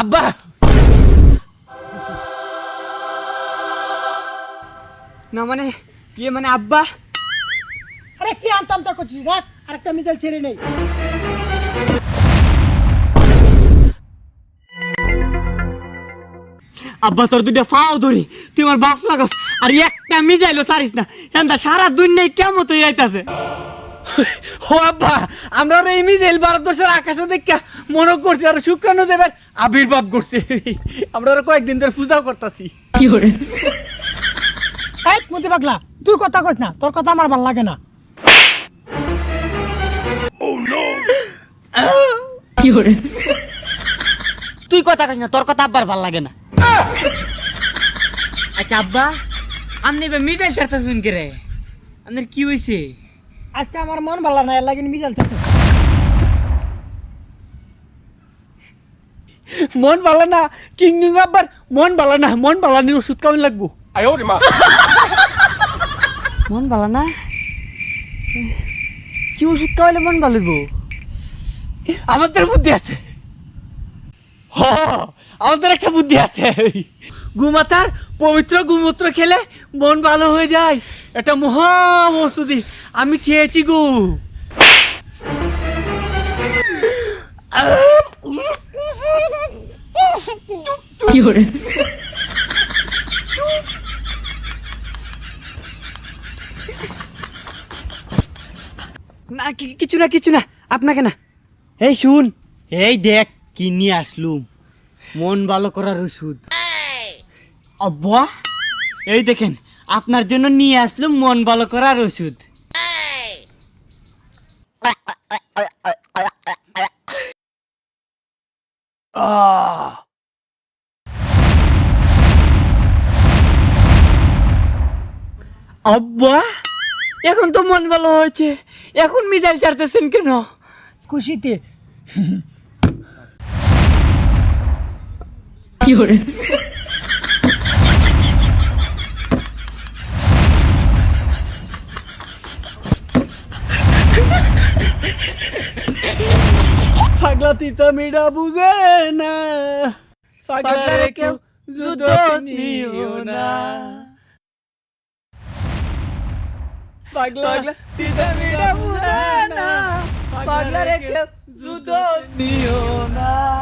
আব্বা! না মানে ইয়ে মানে আব্বা? আরে কি আমতা আমতা করছিস? রাখ আরেকটা মিজাইল ছেড়ে নেই। আব্বা তোর দুইটা ফাও ধরি। তুই আমার বাপ লাগাস আর একটা মিজাইলো সারিস না। সারা দুনিয়ায় কেমন তুই আইতাছে? ও আব্বা আমরা এই মিজাইল ভারতবর্ষের আকাশে দেখা মনে করছি আর শুক্রাণু দেবের আবির্ভাব করছে আমরা কয়েকদিন ধরে পূজাও করতেছি। এই মতি পাগলা তুই কথা কইস না তোর কথা আমার ভালো লাগে না। তুই কথা কাস না তোর কথা আব্বার ভালো লাগে না। আচ্ছা আব্বা আপনি এবার মিজাইল চারটা শুন কে রে? আপনার কি হয়েছে আজকে আমার মন ভালো না এর লাগে মিজাল চলতেছে মন ভালো না কিংগিং আব্বার মন ভালো না মন ভালো নি ওষুধ কেমন লাগবো। মন ভালো না? কি ওষুধ খাওয়াইলে মন ভালো আমার তোর বুদ্ধি আছে। হ। আমাদের একটা বুদ্ধি আছে। গুমাতার পবিত্র গুমূত্র খেলে মন ভালো হয়ে যায়। এটা মহা ওষুধি আমি খেয়েছি গু। না কি- কিছু না কিছু না। আপনাকে না। এই শুন। এই দেখ কি নিয়ে আসলুম। মন ভালো করার ওষুধ। আব্বা, এই দেখেন, আপনার জন্য নিয়ে আসলো মন ভালো করার ওষুধ। আব্বা, এখন তো মন ভালো হয়েছে। এখন মিজাইল চারতেছেন কেন? খুশিতে। পাগলা তিতা মিডা বুঝে না। পাগলা রে কেউ যুদ্ধ নিও না। পাগলা তিতা মিডা বুঝে না। পাগলা নিও না।